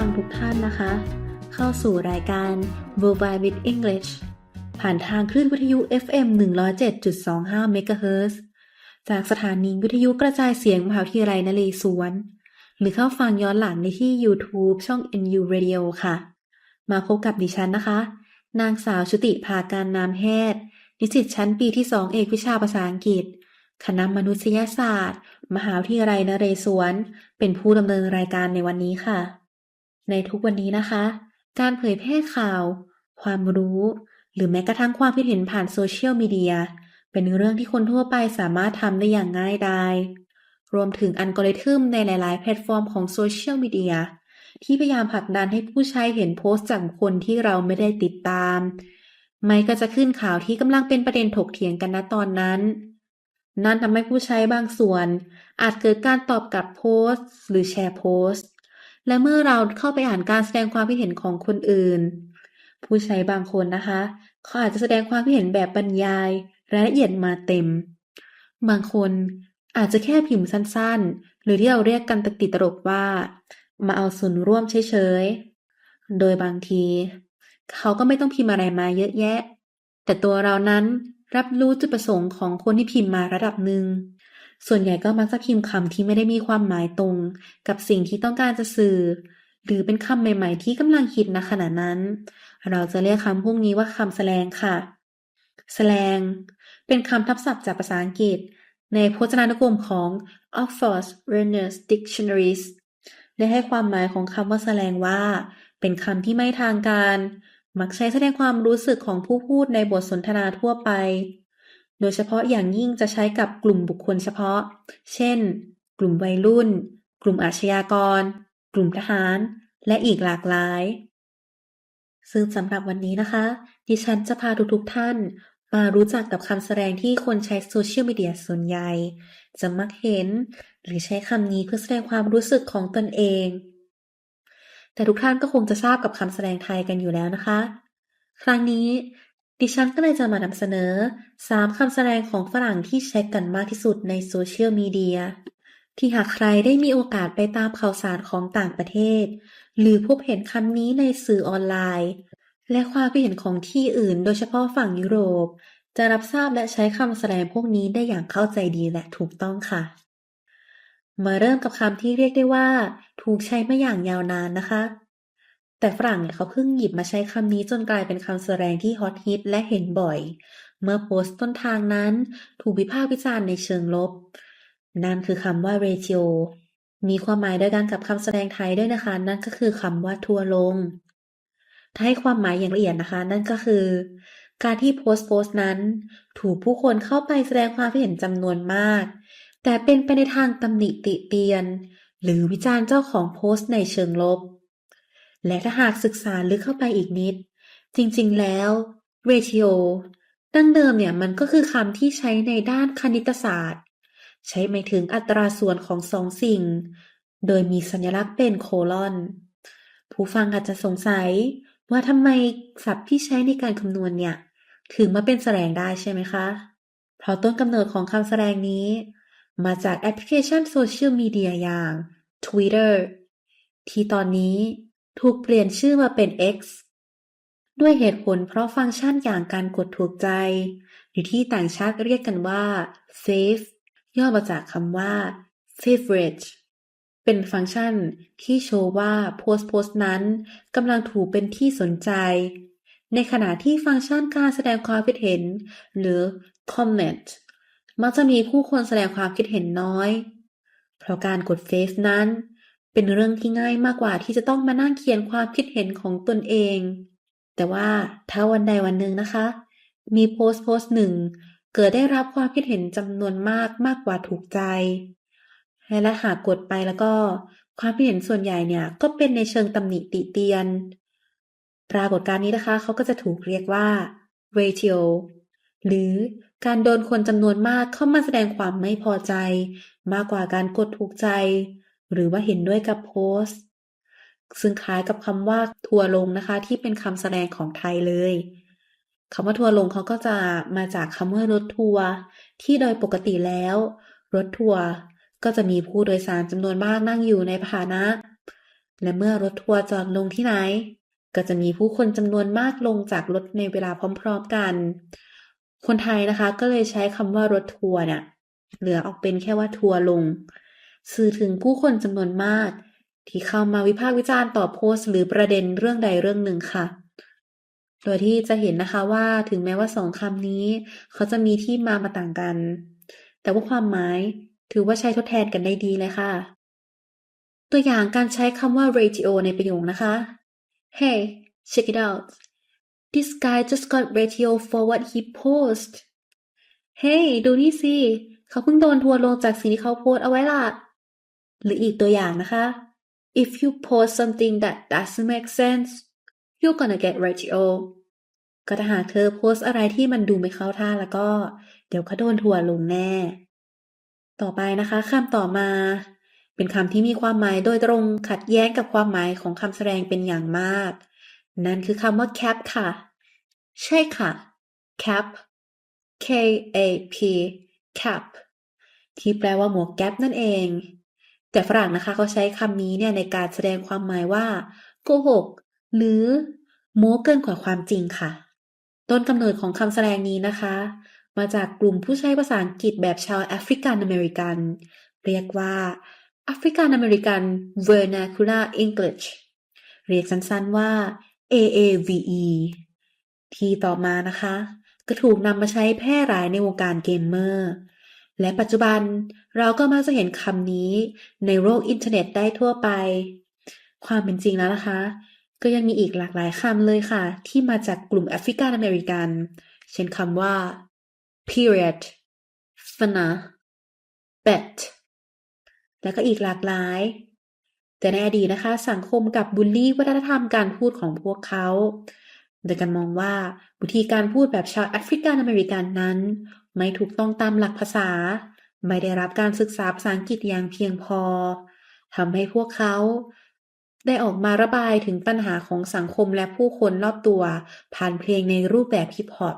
ฟังทุกท่านนะคะ เข้าสู่รายการ Worldwide with English ผ่านทางคลื่นวิทยุ FM 107.25 MHz จากสถานีวิทยุกระจายเสียงมหาวิทยาลัยนเรศวร หรือเข้าฟังย้อนหลังในที่ YouTube ช่อง NU Radio ค่ะ มาพบกับดิฉันนะคะ นางสาวชุติภาการนามแพทย์นิสิตชั้นปีที่2เอกวิชาภาษาอังกฤษ คณะมนุษยศาสตร์ มหาวิทยาลัยนเรศวร เป็นผู้ดำเนินรายการในวันนี้ค่ะ ในทุกวันนี้นะคะ การเผยแพร่ข่าว ความรู้ หรือแม้กระทั่งความคิดเห็นผ่านโซเชียลมีเดีย เป็นเรื่องที่คนทั่วไปสามารถทำได้อย่างง่ายดายรวมถึงอัลกอริทึมในหลาย ๆ แพลตฟอร์มของโซเชียลมีเดียที่พยายามผลักดันให้ผู้ใช้เห็นโพสต์จากคนที่เราไม่ได้ติดตาม ไม่ก็จะขึ้นข่าวที่กำลังเป็นประเด็นถกเถียงกันณตอนนั้น นั่นทำให้ผู้ใช้บางส่วน อาจเกิดการตอบกลับโพสต์ หรือแชร์โพสต์ และเมื่อเราเข้าไปอ่านการแสดงความคิดเห็นของคนอื่น ผู้ใช้บางคนนะคะ เขาอาจจะแสดงความคิดเห็นแบบบรรยายรายละเอียดมาเต็ม บางคนอาจจะแค่พิมพ์สั้นๆ หรือที่เราเรียกกันติตลกว่า มาเอาส่วนร่วมเฉยๆ โดยบางที เขาก็ไม่ต้องพิมพ์อะไรมาเยอะแยะ แต่ตัวเรานั้นรับรู้จุดประสงค์ของคนที่พิมพ์มาระดับหนึ่ง ส่วนใหญ่ก็มักจะพิมพ์คำที่ไม่ได้มีความหมายตรง กับสิ่งที่ต้องการจะสื่อ หรือเป็นคำใหม่ๆ ที่กำลังฮิตณขณะนั้น เราจะเรียกคำพวกนี้ว่าคำแสลงค่ะ แสลง เป็นคำทับศัพท์จากภาษาอังกฤษ ในพจนานุกรมของ Oxford Learners Dictionaries ได้ให้ความหมายของคำว่าแสลงว่า เป็นคำที่ไม่ทางการ มักใช้แสดงความรู้สึกของผู้พูดในบทสนทนาทั่วไป โดยเฉพาะอย่างยิ่งจะใช้กับกลุ่มบุคคลเฉพาะ เช่น กลุ่มวัยรุ่น กลุ่มอาชญากร กลุ่มทหาร และอีกหลากหลาย ซึ่งสำหรับวันนี้นะคะ ดิฉันจะพาทุกๆท่าน มารู้จักกับคำแสดงที่คนใช้โซเชียลมีเดียส่วนใหญ่ จะมักเห็น หรือใช้คำนี้เพื่อแสดงความรู้สึกของตนเอง แต่ทุกท่านก็คงจะทราบกับคำแสดงไทยกันอยู่แล้วนะคะ ครั้งนี้ ดิฉันก็เลยจะมานำเสนอ 3 คำแสดงของฝรั่งที่ใช้กันมากที่สุดในโซเชียลมีเดีย ที่หากใครได้มีโอกาสไปตามข่าวสารของต่างประเทศ หรือพบเห็นคำนี้ในสื่อออนไลน์ และความคิดเห็นของที่อื่นโดยเฉพาะฝั่งยุโรป จะรับทราบและใช้คำแสดงพวกนี้ได้อย่างเข้าใจดีและถูกต้องค่ะ มาเริ่มกับคำที่เรียกได้ว่า ถูกใช้มาอย่างยาวนานนะคะ แต่ฝรั่งเนี่ยเขาเพิ่งหยิบมาใช้คำนี้จนกลายเป็นคำแสดงที่ฮอตฮิตและเห็นบ่อย เมื่อโพสต์ต้นทางนั้น ถูกวิพากษ์วิจารณ์ในเชิงลบ นั่นคือคำว่า ratio มีความหมายเดียวกันกับคำแสดงไทยด้วยนะคะ นั่นก็คือคำว่าทัวร์ลง ถ้าให้ความหมายอย่างละเอียดนะคะ นั่นก็คือ การที่โพสต์โพสต์นั้น ถูกผู้คนเข้าไปแสดงความเห็นจำนวนมาก แต่เป็นไปในทางตำหนิติเตียน หรือวิจารณ์เจ้าของโพสต์ในเชิงลบ และถ้าหากศึกษาลึกเข้าไปอีกนิด จริงๆ แล้ว ratio ดั้งเดิมเนี่ยมันก็คือคำที่ใช้ในด้านคณิตศาสตร์ ใช้หมายถึงอัตราส่วนของสองสิ่ง โดยมีสัญลักษณ์เป็นโคลอน ผู้ฟังอาจจะสงสัยว่าทำไมศัพท์ที่ใช้ในการคำนวณเนี่ย ถึงมาเป็นแสดงได้ใช่ไหมคะ เพราะต้นกำเนิดของคำแสดงนี้ มาจากแอปพลิเคชันโซเชียลมีเดียอย่าง Twitter ที่ตอนนี้ ถูกเปลี่ยนชื่อมาเป็น X ด้วยเหตุผลเพราะฟังก์ชันอย่างการกดถูกใจ หรือที่ต่างชาติเรียกกันว่า Fave ย่อมาจากคำว่า favorite เป็นฟังก์ชันที่โชว์ว่าโพสต์โพสต์นั้นกำลังถูกเป็นที่สนใจ ในขณะที่ฟังก์ชันการแสดงความคิดเห็น หรือ comment มักจะมีผู้คนแสดงความคิดเห็นน้อย เพราะการกด Fave นั้น เป็นเรื่องที่ง่ายมากกว่าที่จะต้องมานั่งเขียนความคิดเห็นของตนเอง แต่ว่าถ้าวันใดวันหนึ่งนะคะ มีโพสต์โพสต์หนึ่งเกิดได้รับความคิดเห็นจำนวนมากมากกว่าถูกใจ และหากกดไปแล้วก็ ความคิดเห็นส่วนใหญ่เนี่ยก็เป็นในเชิงตำหนิติเตียน ปรากฏการณ์นี้นะคะเขาก็จะถูกเรียกว่า ratio หรือการโดนคนจำนวนมากเข้ามาแสดงความไม่พอใจ มากกว่าการกดถูกใจ หรือว่าเห็นด้วยกับโพสต์ ซึ่งคล้ายกับคำว่าทัวร์ลงนะคะ ที่เป็นคำแสดงของไทยเลยคำว่าทัวร์ลงเขาก็จะมาจากคำว่ารถทัวร์ที่โดยปกติแล้ว รถทัวร์ก็จะมีผู้โดยสารจำนวนมากนั่งอยู่ในพาหนะ และเมื่อรถทัวร์จอดลงที่ไหน ก็จะมีผู้คนจำนวนมากลงจากรถในเวลาพร้อม ๆกัน คนไทยนะคะ ก็เลยใช้คำว่ารถทัวร์เนี่ยเหลือออกเป็นแค่ว่าทัวร์ลง สื่อถึงผู้คนจำนวนมาก ที่เข้ามาวิพากษ์วิจารณ์ต่อโพสต์ หรือประเด็นเรื่องใดเรื่องหนึ่งค่ะ โดยที่จะเห็นนะคะว่าถึงแม้ว่าสองคำนี้ เขาจะมีที่มามาต่างกัน แต่ว่าความหมายถือว่าใช้ทดแทนกันได้ดีเลยค่ะ ตัวอย่างการใช้คำว่า radio ในประโยคนะคะ Hey check it out this guy just got radio for what he post Hey ดูนี่สิเขาเพิ่งโดนทัวร์ลงจากสิ่งที่เขาโพสเอาไว้ล่ะ หรืออีกตัวอย่างนะคะ If you post something that doesn't make sense you're gonna get radio ก็ถ้าหากเธอโพสอะไรที่มันดูไม่เข้าท่าแล้วก็ เดี๋ยวก็โดนทัวลงแน่ ต่อไปนะคะคำต่อมา เป็นคำที่มีความหมายโดยตรงขัดแย้งกับความหมายของคำแสดงเป็นอย่างมาก นั่นคือคำว่า cap ค่ะ ใช่ค่ะ cap K A P cap ที่แปลว่าหมวกแก๊ปนั่นเอง แต่ฝรั่งนะคะเขาใช้คำนี้เนี่ยในการแสดงความหมายว่าโกหก หรือโม้เกินกว่าความจริงค่ะ ต้นกำเนิดของคำแสดงนี้นะคะ มาจากกลุ่มผู้ใช้ภาษาอังกฤษแบบชาวแอฟริกันอเมริกัน เรียกว่า African American Vernacular English เรียกสั้นๆว่า AAVE ที่ต่อมานะคะ ก็ถูกนำมาใช้แพร่หลายในวงการเกมเมอร์ และปัจจุบันเราก็มักจะเห็นคำนี้ในโลกอินเทอร์เน็ตได้ทั่วไป ความเป็นจริงแล้วนะคะ ก็ยังมีอีกหลากหลายคำเลยค่ะ ที่มาจากกลุ่มแอฟริกันอเมริกัน เช่นคำว่า period fana bet และก็อีกหลากหลาย แต่ในอดีตนะคะ สังคมกับบูลลี่วัฒนธรรมการพูดของพวกเขา โดยการมองว่าวิธีการพูดแบบชาวแอฟริกันอเมริกันนั้น ไม่ถูกต้องตามหลักภาษา ไม่ได้รับการศึกษาภาษาอังกฤษอย่างเพียงพอทำให้พวกเขา ได้ออกมาระบายถึงปัญหาของสังคมและผู้คนรอบตัว ผ่านเพลงในรูปแบบฮิปฮอป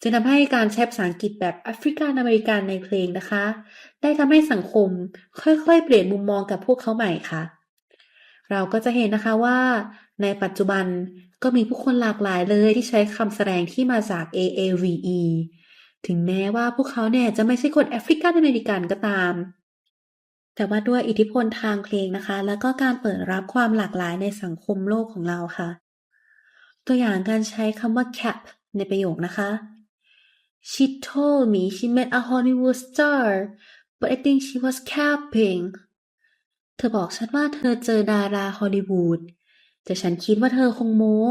จึงทำให้การใช้ภาษาอังกฤษแบบแอฟริกันอเมริกันในเพลงนะคะ ได้ทำให้สังคมค่อยๆ เปลี่ยนมุมมองกับพวกเขาใหม่ค่ะ เราก็จะเห็นนะคะว่า ในปัจจุบันก็มีผู้คนหลากหลายเลยที่ใช้คำแสดงที่มาจาก AAVE ถึงแม้ว่าพวกเขาเนี่ยจะไม่ใช่คนแอฟริกันอเมริกันก็ตาม แต่ว่าด้วยอิทธิพลทางเพลงนะคะ แล้วก็การเปิดรับความหลากหลายในสังคมโลกของเราค่ะ ตัวอย่างการใช้คำว่า cap ในประโยคนะคะ She told me she met a Hollywood star but I think she was capping เธอบอกฉันว่าเธอเจอดาราฮอลลีวูด แต่ฉันคิดว่าเธอคงโม้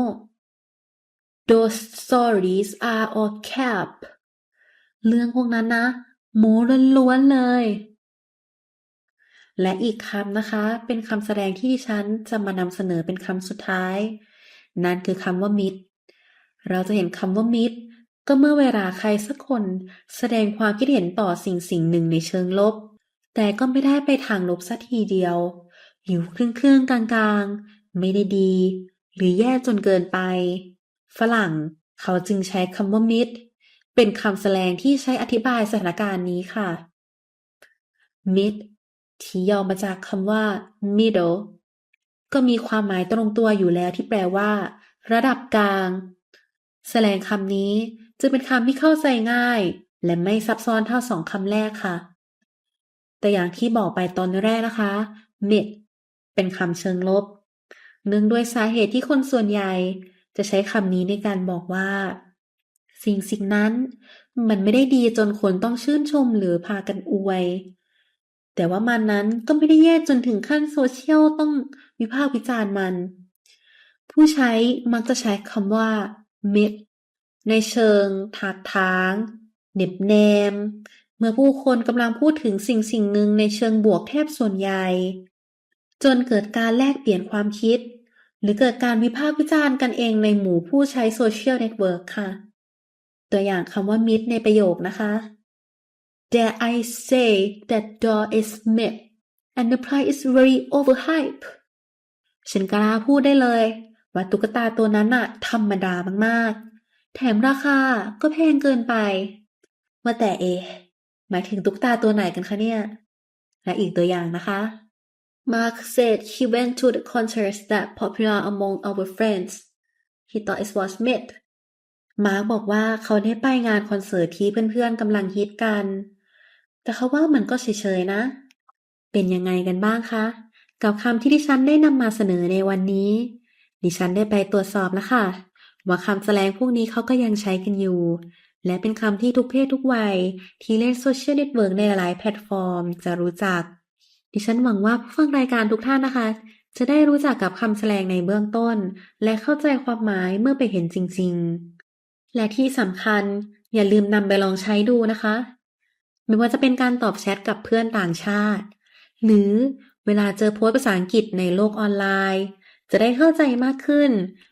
Those stories are all cap เรื่องพวกนั้นนะ โม้ล้วนๆเลย และอีกคำนะคะ เป็นคำแสดงที่ดิฉันจะมานำเสนอเป็นคำสุดท้าย นั่นคือคำว่ามิดเราจะเห็นคำว่ามิดก็เมื่อเวลาใครสักคนแสดงความคิดเห็นต่อสิ่งสิ่งหนึ่งในเชิงลบ แต่ก็ไม่ได้ไปทางลบสัทีเดียว อยู่ครึ่งครึ่งกลางๆ ไม่ได้ดี หรือแย่จนเกินไป ฝรั่งเขาจึงใช้คำว่ามิด เป็นคำแสดงที่ใช้อธิบายสถานการณ์นี้ค่ะ mid ที่ย่อมาจากคำว่า middle ก็มีความหมายตรงตัวอยู่แล้วที่แปลว่า ระดับกลาง แสดงคำนี้จึงเป็นคำที่เข้าใจง่าย และไม่ซับซ้อนเท่าสองคำแรกค่ะ แต่อย่างที่บอกไปตอนแรกนะคะ mid เป็นคำเชิงลบ เนื่องด้วยสาเหตุที่คนส่วนใหญ่ จะใช้คำนี้ในการบอกว่า สิ่งสิ่งนั้น มันไม่ได้ดีจนคนต้องชื่นชมหรือพากันอวย แต่ว่ามันนั้นก็ไม่ได้แย่จนถึงขั้นโซเชียลต้องวิพากษ์วิจารณ์มัน ผู้ใช้มักจะใช้คำว่า mid ในเชิงถากถางเน็บแนม เมื่อผู้คนกำลังพูดถึงสิ่งสิ่งหนึ่งในเชิงบวกแทบส่วนใหญ่ จนเกิดการแลกเปลี่ยนความคิด หรือเกิดการวิพากษ์วิจารณ์กันเองในหมู่ผู้ใช้โซเชียลเน็ตเวิร์กค่ะ ตัวอย่างคำว่า mid ในประโยคนะคะ Dare I say that doll is mid and the price is very overhyped ฉันกล้าพูดได้เลย ว่าตุ๊กตาตัวนั้นน่ะธรรมดามากๆ แถมราคาก็แพงเกินไป ว่าแต่เอ หมายถึงตุ๊กตาตัวไหนกันคะเนี่ย และอีกตัวอย่างนะคะ Mark said he went to the concert that popular among our friends. He thought it was myth. มาร์กบอกว่าเขาได้ไปงานคอนเสิร์ตที่เพื่อนๆกำลังฮิตกัน แต่เขาว่ามันก็เฉยๆนะ เป็นยังไงกันบ้างคะ กับคำที่ดิฉันได้นำมาเสนอในวันนี้ ดิฉันได้ไปตรวจสอบแล้วค่ะ ว่าคำแสลงพวกนี้เขาก็ยังใช้กันอยู่ และเป็นคำที่ทุกเพศทุกวัย ที่เล่นโซเชียลเน็ตเวิร์กในหลายแพลตฟอร์ม จะรู้จัก ดิฉันหวังว่าผู้ฟังรายการทุกท่านนะคะจะได้รู้จักกับคำแสลงในเบื้องต้น และเข้าใจความหมายเมื่อไปเห็นจริง ๆ และที่สำคัญอย่าลืมนำไปลองใช้ดูนะคะ ไม่ว่าจะเป็นการตอบแชทกับเพื่อนต่างชาติ หรือเวลาเจอโพสต์ภาษาอังกฤษในโลกออนไลน์ จะได้เข้าใจมากขึ้น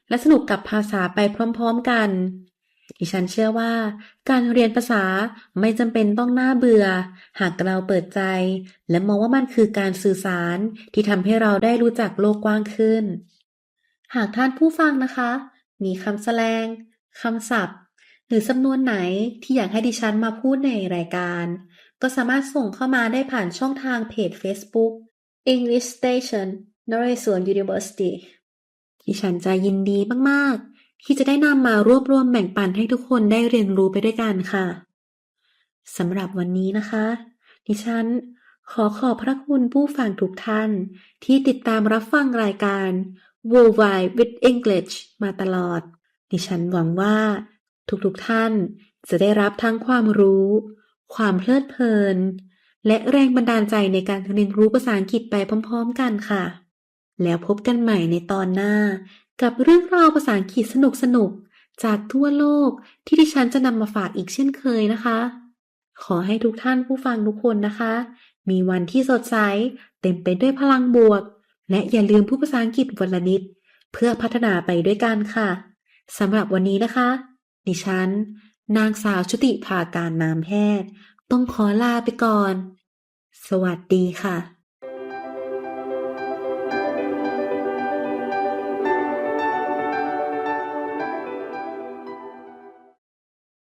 และสนุกกับภาษาไปพร้อมๆกัน ดิฉันเชื่อว่า การเรียนภาษาไม่จำเป็นต้องน่าเบื่อ หากเราเปิดใจ และมองว่ามันคือการสื่อสารที่ทำให้เราได้รู้จักโลกกว้างขึ้น หากท่านผู้ฟังนะคะ มีคำแสลง คำศัพท์ หรือสำนวนไหนที่อยากให้ดิฉันมาพูดในรายการ ก็สามารถส่งเข้ามาได้ผ่านช่องทางเพจ Facebook English Station นเรศวร University ดิฉันจะยินดีมากๆ ที่จะได้นำมารวบรวมแบ่งปันให้ทุกคนได้เรียนรู้ไปด้วยกันค่ะสำหรับวันนี้นะคะ ดิฉันขอขอบพระคุณผู้ฟังทุกท่าน ที่ติดตามรับฟังรายการ Worldwide with English มาตลอด ดิฉันหวังว่า ทุกๆท่านจะได้รับทั้งความรู้ ความเพลิดเพลิน และแรงบันดาลใจในการเรียนรู้ภาษาอังกฤษไปพร้อม ๆ กันค่ะ แล้วพบกันใหม่ในตอนหน้า กับเรื่องราวภาษาอังกฤษสนุกๆ จากทั่วโลกที่ดิฉันจะนำมาฝากอีกเช่นเคยนะคะ ขอให้ทุกท่านผู้ฟังทุกคนนะคะ มีวันที่สดใส เต็มไปด้วยพลังบวก และอย่าลืมพูดภาษาอังกฤษวันละนิด เพื่อพัฒนาไปด้วยกันค่ะ สำหรับวันนี้นะคะ ดิฉัน นางสาวชุติภาการนามแพทย์ ต้องขอลาไปก่อน สวัสดีค่ะ